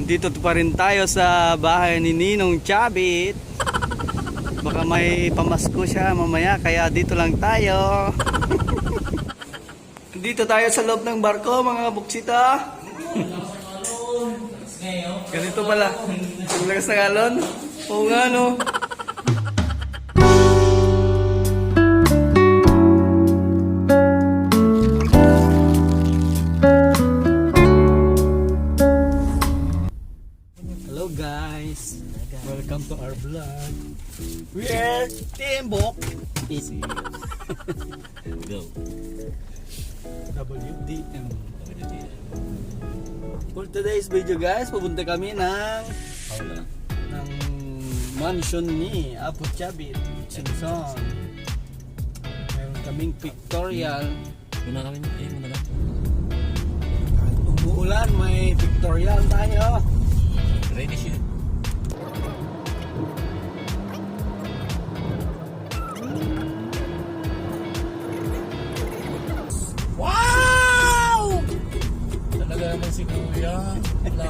Andito pa rin tayo sa bahay ni Ninong Chabit. Baka may pamasko siya mamaya kaya dito lang tayo. dito tayo sa loob ng barko mga buksita. Ganito pala. Ang lakas ng alon. Oo nga no. Welcome to our vlog. We are Timbok. Go. WDM. For today's video guys, pupunta kami ng Paula. ng mansion ni Apo Chabit, Simpson. Meron kaming pictorial. Muna kami, eh, muna lang. Umuulan, may pictorial tayo. Ready siya.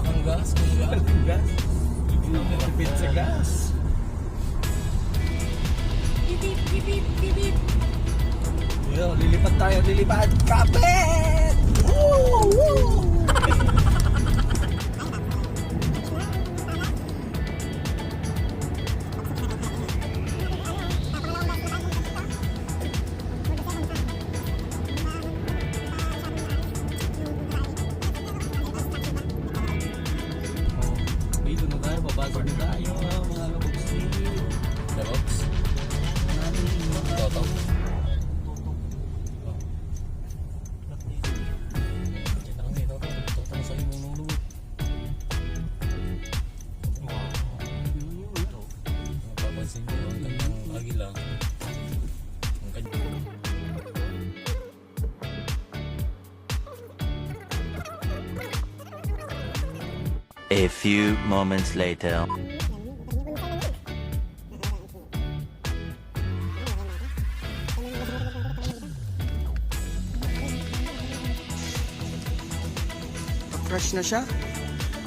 Kang gas, Kuya. Gas. Tipid sa gas. Yo, lilipat tayo, lilipat. Kapit! A few moments later. Na-crash na siya?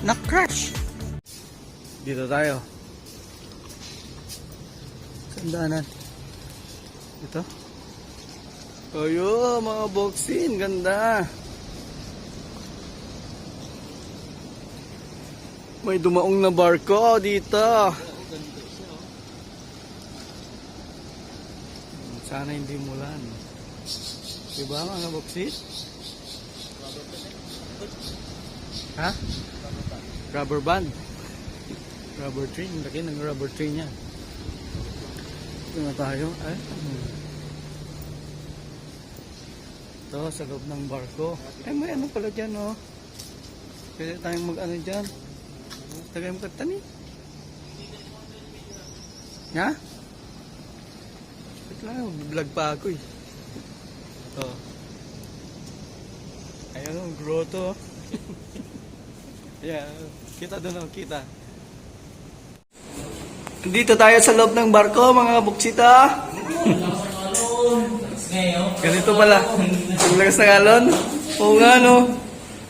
Na-crash! Dito tayo. Sandanan. Ito. Ayo, mga boxing. Ganda. May dumaong na barko dito. Sana hindi mulan. Diba mga boxing? Ha? Rubber band. Rubber tree. Ang laki ng rubber tree niya. Ito na tayo. Ay. hmm. Ito sa loob ng barko. Ay, may ano pala dyan, oh. Pwede tayong mag-ano dyan. Tagay mo katani. Ha? Wait lang, vlog pa ako eh. Ito. Ayan ang grotto. Yeah, kita doon oh, kita. Dito tayo sa loob ng barko, mga buksita. Ganito pala. Ang lakas ng alon. Oo nga, no.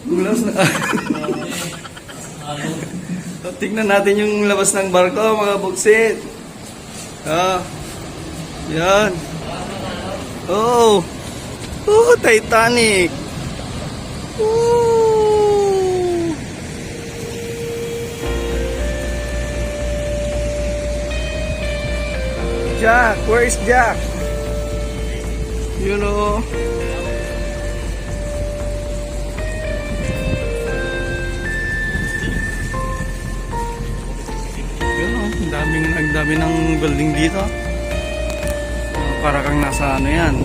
Ang lakas ng so, tingnan natin yung labas ng barko, mga buksit. Ah. Yan. Oh. Oh, Titanic. Ooh. Jack, where is Jack? You know. Yun oh, ang daming, ang dami ng building dito. Ah, Para kang nasa ano yan.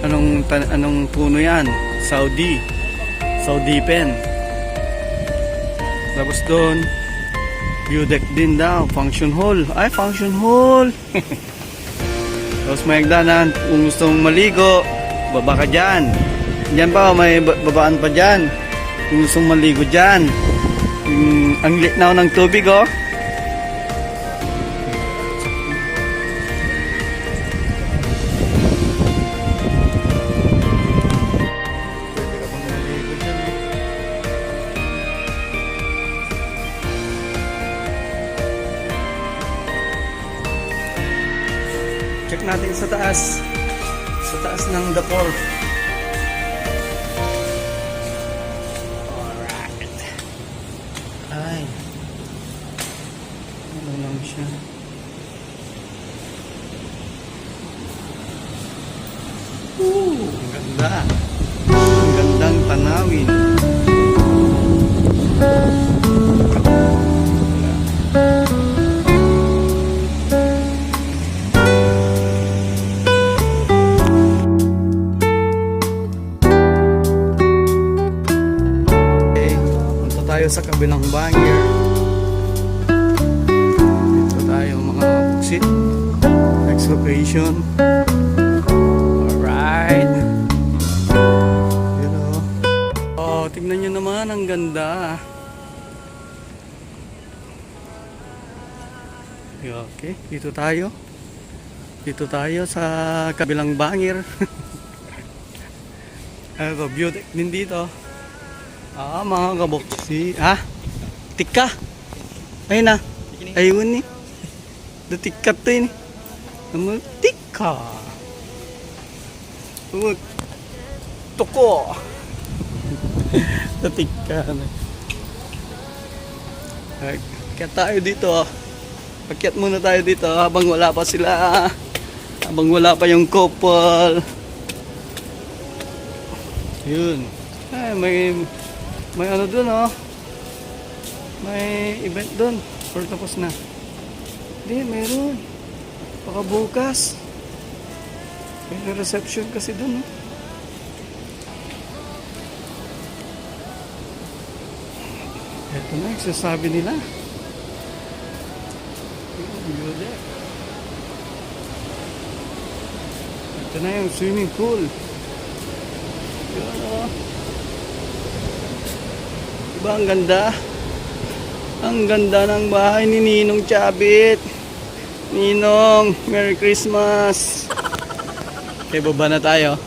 Anong, anong puno yan? Saudi. Saudi pen. Tapos doon, view deck din daw. Function hall. Ay, function hall. Tapos may hagdanan. Kung gusto mong maligo, baba ka dyan. Diyan pa, may ba- babaan pa dyan. Kung gusto mong maligo dyan. Mm, ang litnaw ng tubig, oh. Sa taas. Sa taas ng Dapor. Alright. Ay. Ano lang siya. Ooh, ang ganda. Tayo sa kabilang banger. Dito tayo mga buksit. Next location. Alright. Yun o. Oh, tignan nyo naman, ang ganda. Okay, dito tayo. Dito tayo sa kabilang bangir. Ito, beauty din dito. Ah, mga kaboksi. Ah, tika. Ayun na. Ayun ni. Datikat to yun. Namu, tika. Namu, toko. Datika na. Ay, Kaya tayo dito. ah. Pakyat muna tayo dito habang wala pa sila. Habang wala pa yung couple. Yun. Ay, may may ano dun oh. May event dun. Or tapos na. Hindi, meron. Baka bukas. May reception kasi dun oh. Ito na, sasabi nila. Ito na yung swimming pool. Yun oh. Diba ang ganda? Ang ganda ng bahay ni Ninong Chabit. Ninong, Merry Christmas. Okay, baba na tayo.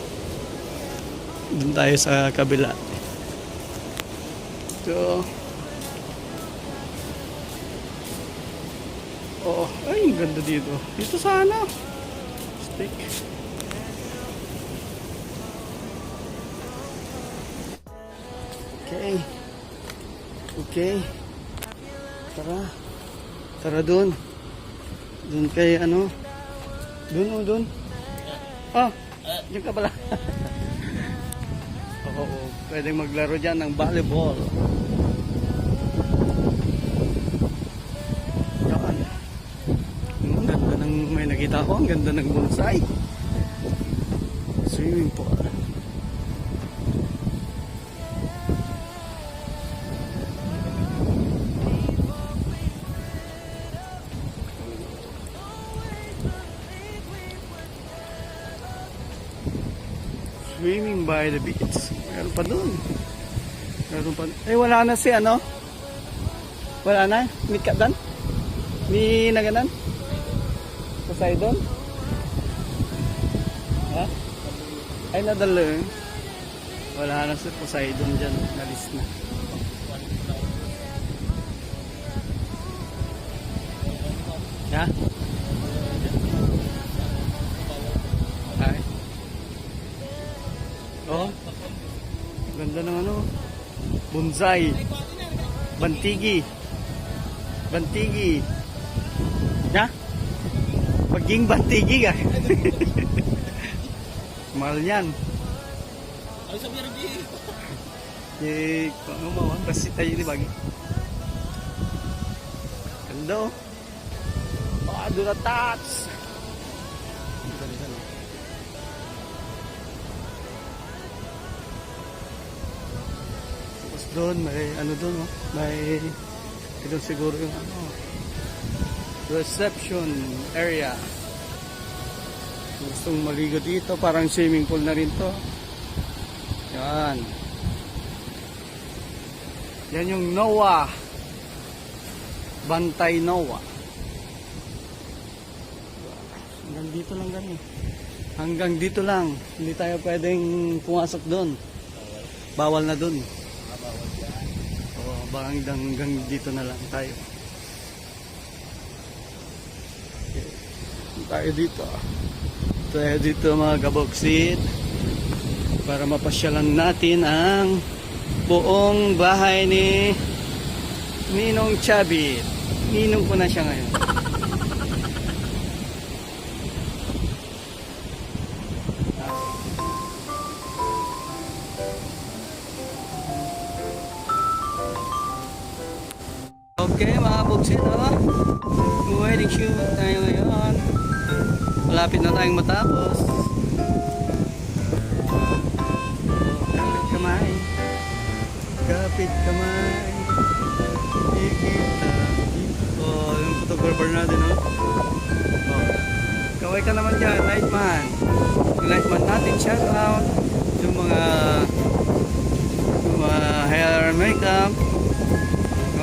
Doon tayo sa kabila. So, Oo, ay, ang ganda dito. Dito sana. Stick. Okay. Okay. Tara. Tara doon. Doon kay ano? Doon o doon. Ah, diyan ka pala. Oo, pwedeng maglaro dyan ng volleyball. Yan. Ang ganda ng may nakita ko, ang ganda ng bonsai. Swimming pool. By the beach. Meron pa doon. Meron pa. Eh, wala na si ano? Wala na? Ni Kadan? Ni Naganan? Poseidon? Ha? Ay, nadalo eh. Wala na si Poseidon dyan. Nalis na. Ha? Bonsai. Bantigi. Bantigi. Ya? Paging bantigi ka. Mahal yan. Ay, sabi rin Eh, ano mo, kasi tayo di bagi. Ganda oh. Ah, doon doon, may ano doon, oh. may ito siguro yung ano, reception area. Gustong maligo dito, parang swimming pool na rin to. Yan. Yan yung NOAA. Bantay NOAA. Hanggang dito lang gani. Hanggang dito lang. Hindi tayo pwedeng pumasok doon. Bawal na doon. Baka hanggang, hanggang dito na lang tayo. Okay. tayo dito. Tayo dito mga kaboksit. Para mapasyalan natin ang buong bahay ni Ninong Chabit. Ninong ko na siya ngayon. Okay mga buksit, oh. Wedding shoot tayo ngayon. Malapit na tayong matapos. Kapit kamay. Kapit kamay. Ikita. Oh, yung photographer natin, oh. Oh. Kaway ka naman dyan, Lightman. Yung Lightman natin, shout out. Yung mga yung mga hair makeup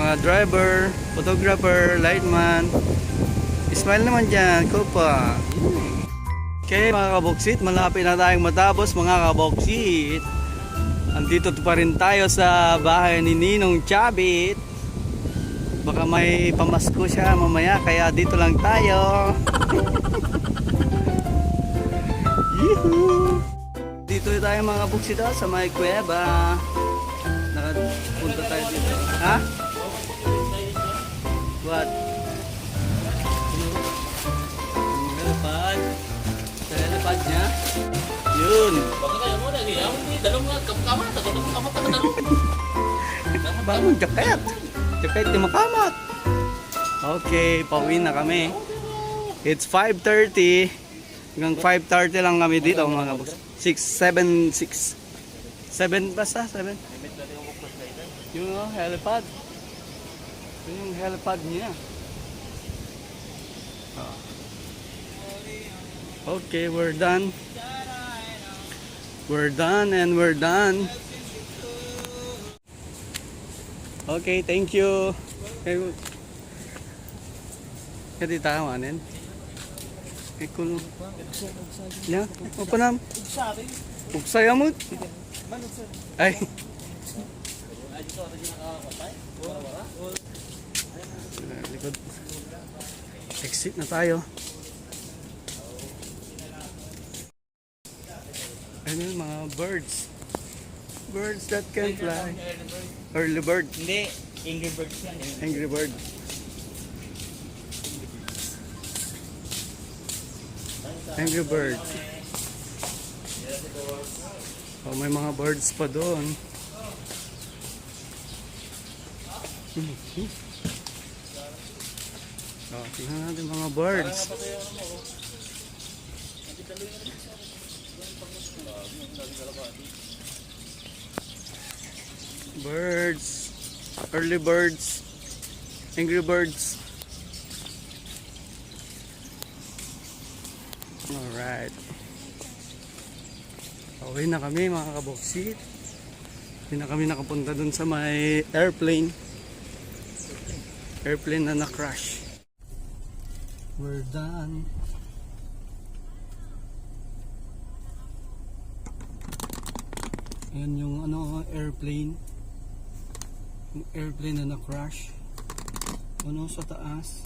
mga driver, photographer, lightman. Smile naman dyan, Kopa. Okay mga kaboksit, malapit na tayong matapos mga kaboksit. Andito pa rin tayo sa bahay ni Ninong Chabit. Baka may pamasko siya mamaya, kaya dito lang tayo. Dito tayo mga kaboksit ah, sa may kuweba. Bagong jacket. Jacket ni makamat. Okay, pauwi na kami. It's 5.30. Hanggang 5.30 lang kami dito mga boss. 6, 7, 6. 7 basta? 7? Yung oh, helipad. Yun yung helipad niya. Oh. Okay, we're done. We're done and we're done. Okay, thank you. Kaya tayo manin. Kaya kulo. Ya, apa nam? Uksay mo. Ay. Likod. Exit na tayo. Ano yung mga birds? Birds that can fly. Early bird. Hindi. Angry Birds yan. Angry bird. Angry bird. Oh, may mga birds pa doon. Oh, tingnan natin mga birds. Birds. Early birds. Angry birds. Alright. Pauwi na kami mga kaboksit. Hindi na kami nakapunta dun sa may airplane. Airplane na na-crash. We're done. Ayan yung ano, airplane. Yung airplane na na-crash. Ano sa taas.